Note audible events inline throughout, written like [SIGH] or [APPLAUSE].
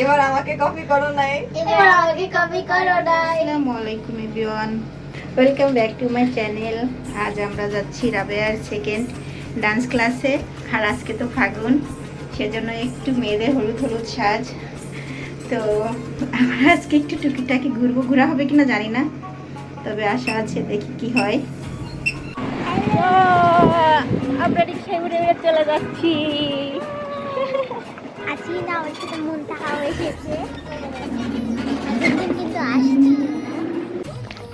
এবার আমাকে কপি করো নাই। এবার আমাকে কপি করো নাই। আসসালামু আলাইকুম everyone. Welcome back to my channel আজ আমরা যাচ্ছি রাবেয়ার সেকেন্ড ডান্স ক্লাসে আর আজকে তো ফাগুন সেজন্য একটু মেয়েদের হলুদ হলুদ সাজ। তো আমরা আজকে একটু টুকিটাকি ঘুরবো। ঘোরা হবে কিনা জানি না তবে আশা আছে দেখি কি হয়। আমরা রিক্সায় উড়ে উড়ে চলে যাচ্ছি। আজকে না আমার সাথে মন টাকাও এসেছে কিন্তু আসছি।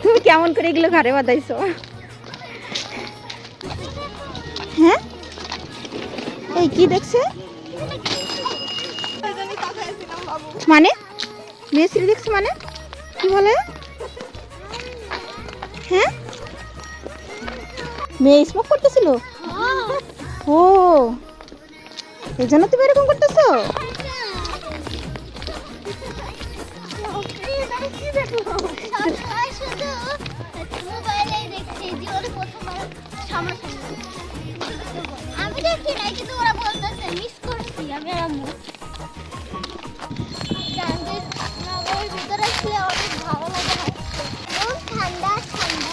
তুমি কেমন করে এগুলো ঘরে বাঁধাইছো? হ্যাঁ? এই কি দেখছে? মানে? মেয়ে দেখছে মানে? কি বলে? হ্যাঁ? মেয়ে স্মোক করতেছিল? ও। এই জন্য তুমি এরকম করতেছো? সবসময় শুধু মোবাইলেই দেখছি জীবনে প্রথমবার সামনাসামনি আমি দেখি নাই কিন্তু ওরা বলতেছে মিস করছি আমি আর আম্মু জানতে ভিতরে শুয়ে অনেক ভালো লাগে ঠান্ডা ঠান্ডা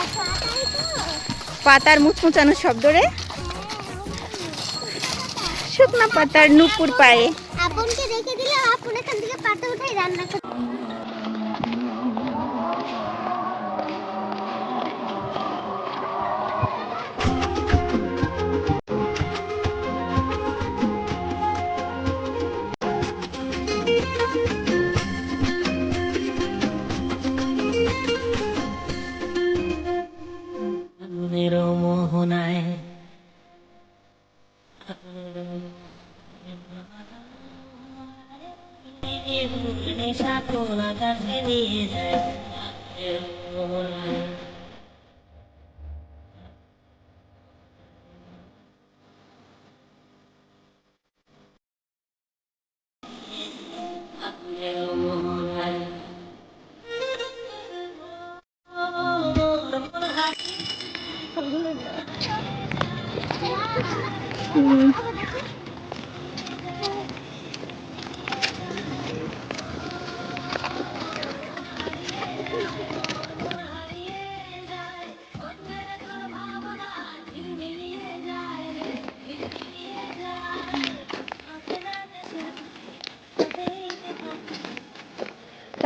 আর পাতাই তো পাতার মুচমুচানোর শব্দ রে। শুকনা পাতার নুপুর পায়ে। আপনকে রেখে দিলে আপন এখান থেকে পাতা উঠাই রান্না করতে। Mm-hmm.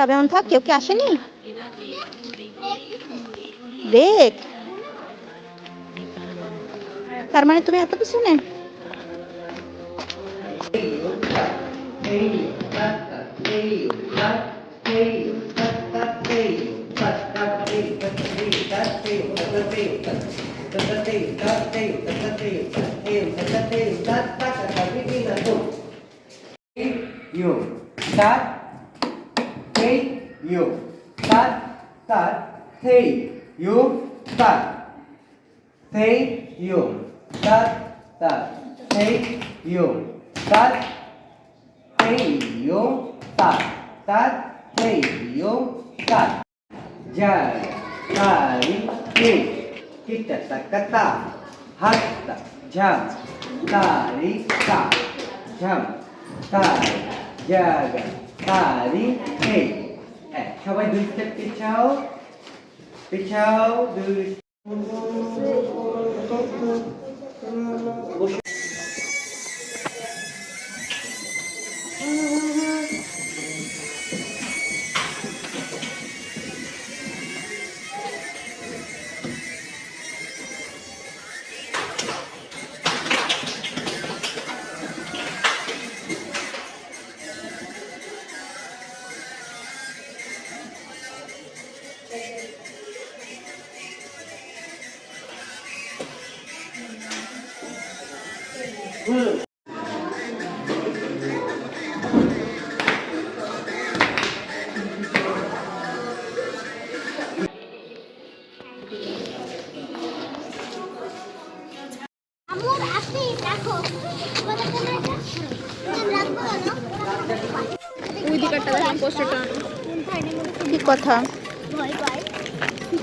এমন থাক কেউ কি আসেনি? দেখ। তার মানে তুমি এত কিছু নেই you start Hey, you. Tat, tat. Hey, you. Tat. Hey, you. Tat, tat. Hey, you. Tat. Hey, you. Tat. Tat. Hey, you. Tat. Jai. Tari. Hey. Kita takata. Hatta. Jam. Tari. Ta. Jam. Tari. Jaga. tarik hey eh সবাই দুই step পিছাও পিছাও দুই ওই দিকটা দেখেন পোস্টারটা। কি কথা?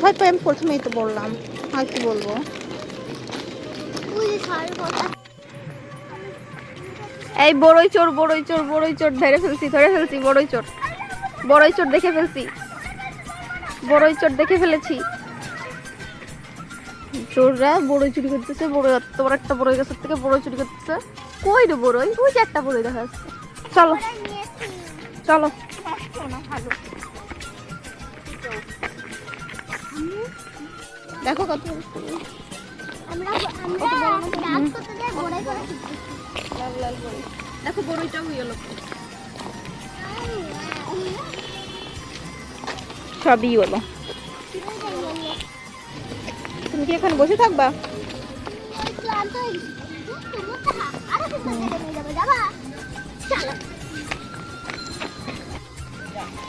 ভয় পাই আমি প্রথমেই তো বললাম। আর কি বলব? ওই যে সার কথা। এই বড়ই চোর বড়ই চোর বড়ই চোর ধরে ফেলছি ধরে ফেলছি বড়ই চোর। বড়ই চোর দেখে ফেলছি। বড়ই চোর দেখে ফেলেছি। চোররা বড়ই চুরি করতেছে বড় এত বড় একটা বড়ই গাছের থেকে বড়ই চুরি করতেছে। কই রে বড়ই? ওই যে একটা বড়ই দেখা যাচ্ছে। চলো। চলো। দেখো কত দেখো বড়ইটা হয়ে গেল সবই হলো তুমি কি এখানে বসে থাকবা? ক্লান্ত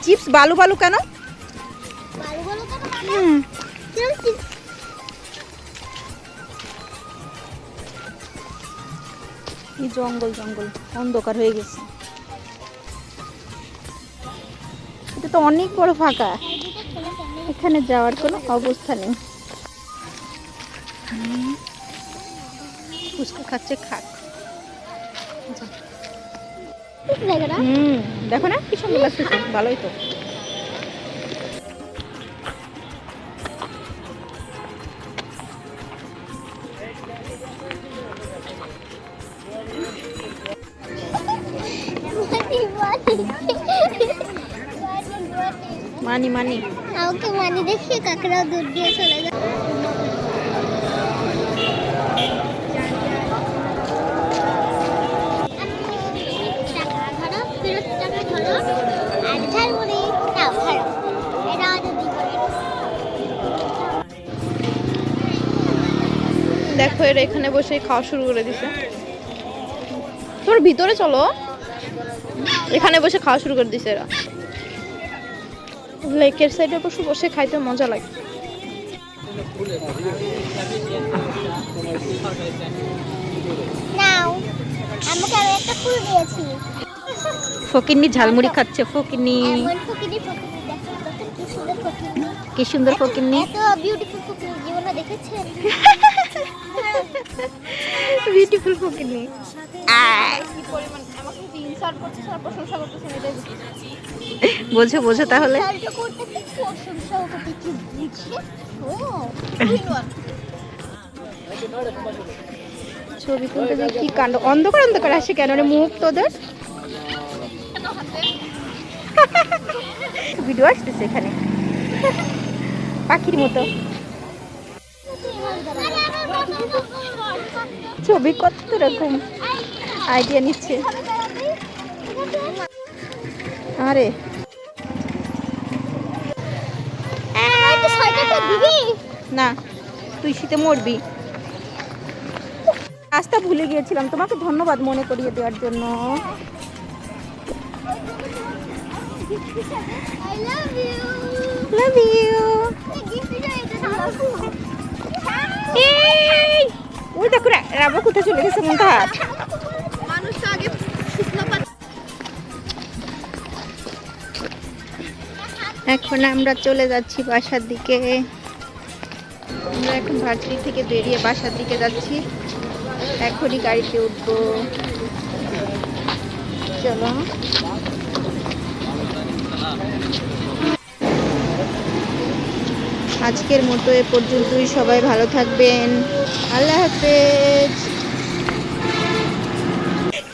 চিপস বালু বালু কেন? হুম। কি? জঙ্গল জঙ্গল অন্ধকার হয়ে গেছে। এটা তো অনেক বড় ফাঁকা। এখানে যাওয়ার কোনো অবস্থা নেই। ফুচকা খাচ্ছে খাক। হুম। দেখো না, কি সুন্দর লাগছে ভালোই তো। মানি মানি। আমাকে মানি দেখিয়ে কাকড়াও দুধ দিয়ে চলে যায়। ফেরত আর ঝালমুড়ি নাও ধরো এটা আমাদের দেখো এরা এখানে বসে খাওয়া শুরু করে দিছে। তোর ভিতরে চলো। এখানে বসে খাওয়া শুরু করে দিছে এরা। লেকের সাইডে বসে বসে খাইতে মজা লাগে। নাও আমাকে আমি একটা ফুল দিয়েছি। ফকিন্নি ঝালমুড়ি খাচ্ছে দেখো কি সুন্দর ফকিন্নি। বিউটিফুল দেখেছেন? বোঝো বোঝো তাহলে। ছবি তুলতে কি কাণ্ড। অন্ধকার অন্ধকার আসে কেন রে মুখ তোদের? [LAUGHS] ভিডিও আসতেছে এখানে। পাখির মতো। ছবি কত রকম আইডিয়া নিচ্ছে। আরে। না, তুই শীতে মরবি। রাস্তা ভুলে গিয়েছিলাম। তোমাকে ধন্যবাদ মনে করিয়ে দেওয়ার জন্য। I love you. Love you ওই দেখো রাবো কোথায় চলে গেছে মনটা? এখন আমরা চলে যাচ্ছি বাসার দিকে। আমরা এখন ভার্সিটি থেকে বেরিয়ে বাসার দিকে যাচ্ছি। এখনই গাড়িতে উঠবো। চলো। আজকের মতো এ পর্যন্তই। সবাই ভালো থাকবেন। আল্লাহ হাফেজ।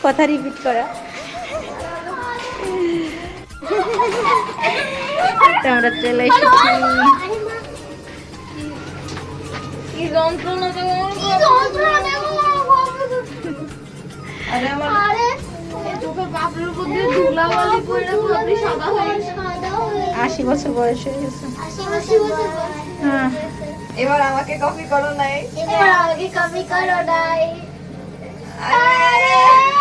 কথা রিপিট করা। আমরা চলে এসেছি। আশি বছর বয়স হয়ে গেছে। হ্যাঁ এবার আমাকে কপি করো নাই। এবার আমাকে কপি করো নাই। আরে!